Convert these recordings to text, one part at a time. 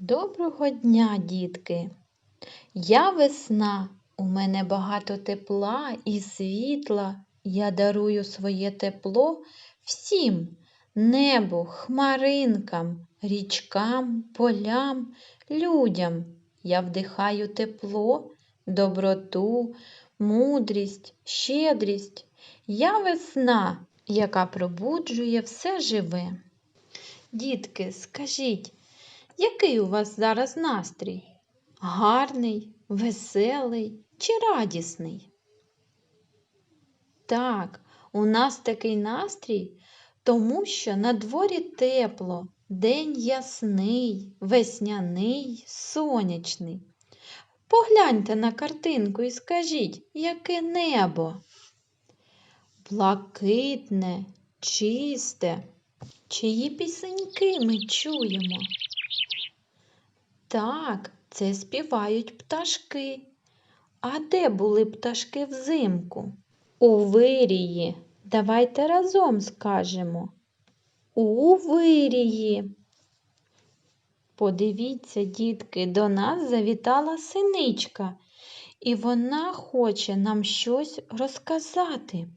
Доброго дня, дітки! Я весна, у мене багато тепла і світла. Я дарую своє тепло всім небу, хмаринкам, річкам, полям, людям. Я вдихаю тепло, доброту, мудрість, щедрість. Я весна, яка пробуджує все живе. Дітки, скажіть, який у вас зараз настрій? Гарний, веселий чи радісний? Так, у нас такий настрій, тому що на дворі тепло, день ясний, весняний, сонячний. Погляньте на картинку і скажіть, яке небо? Блакитне, чисте. Чиї пісеньки ми чуємо? Так, це співають пташки. А де були пташки взимку? У вирії. Давайте разом скажемо. У вирії. Подивіться, дітки, до нас завітала синичка, і вона хоче нам щось розказати.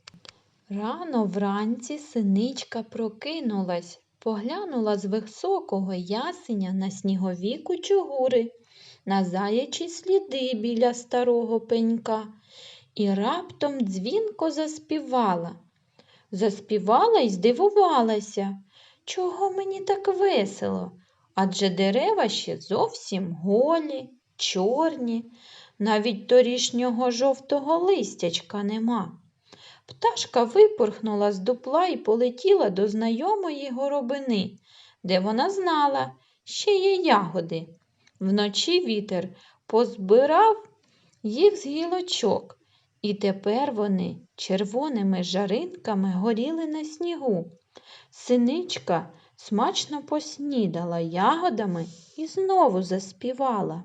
Рано вранці синичка прокинулась, поглянула з високого ясеня на снігові кучугури, на заячі сліди біля старого пенька і раптом дзвінко заспівала. Заспівала й здивувалася. Чого мені так весело? Адже дерева ще зовсім голі, чорні, навіть торішнього жовтого листячка нема. Пташка випорхнула з дупла і полетіла до знайомої горобини, де вона знала, ще є ягоди. Вночі вітер позбирав їх з гілочок, і тепер вони червоними жаринками горіли на снігу. Синичка смачно поснідала ягодами і знову заспівала.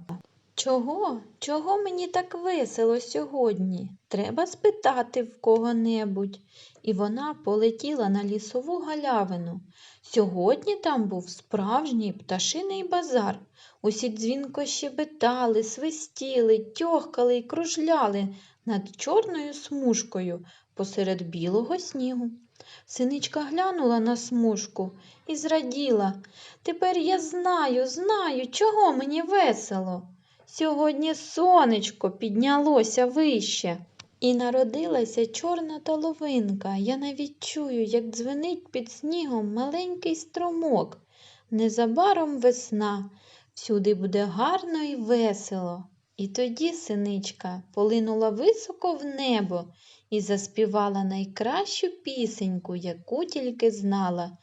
Чого? Чого мені так весело сьогодні? Треба спитати в кого-небудь. І вона полетіла на лісову галявину. Сьогодні там був справжній пташиний базар. Усі дзвінко щебетали, свистіли, тьохкали й кружляли над чорною смужкою посеред білого снігу. Синичка глянула на смужку і зраділа. Тепер я знаю, знаю, чого мені весело. Сьогодні сонечко піднялося вище. І народилася чорна толовинка. Я навіть чую, як дзвенить під снігом маленький струмок. Незабаром весна, всюди буде гарно і весело. І тоді синичка полинула високо в небо і заспівала найкращу пісеньку, яку тільки знала.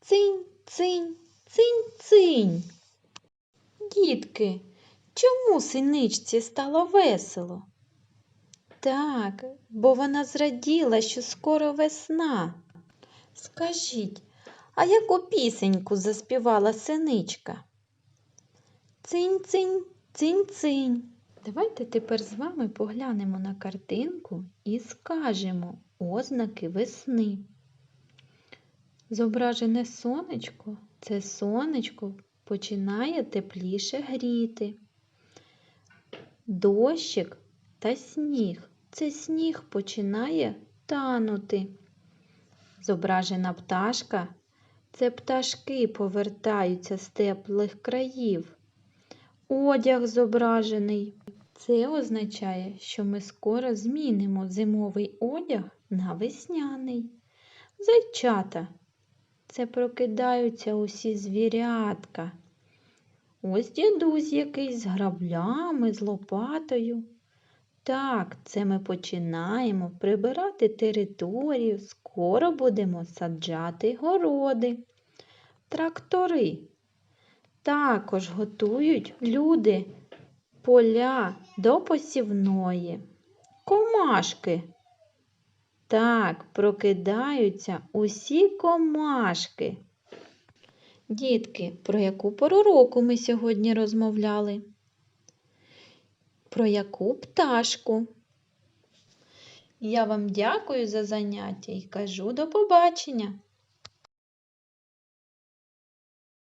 Цинь, цинь, цинь, цинь. Дітки, чому синичці стало весело? Так, бо вона зраділа, що скоро весна. Скажіть, а яку пісеньку заспівала синичка? Цинь-цинь, цинь-цинь. Давайте тепер з вами поглянемо на картинку і скажемо ознаки весни. Зображене сонечко це сонечко починає тепліше гріти. Дощик та сніг це сніг починає танути. Зображена пташка це пташки повертаються з теплих країв. Одяг зображений. Це означає, що ми скоро змінимо зимовий одяг на весняний. Зайчата. Це прокидаються усі звірятка. Ось дідусь якийсь з граблями, з лопатою. Так, це ми починаємо прибирати територію, скоро будемо саджати городи. Трактори. Також готують люди поля до посівної. Комашки. Так, прокидаються усі комашки. Дітки, про яку пору ми сьогодні розмовляли? Про яку пташку? Я вам дякую за заняття і кажу до побачення!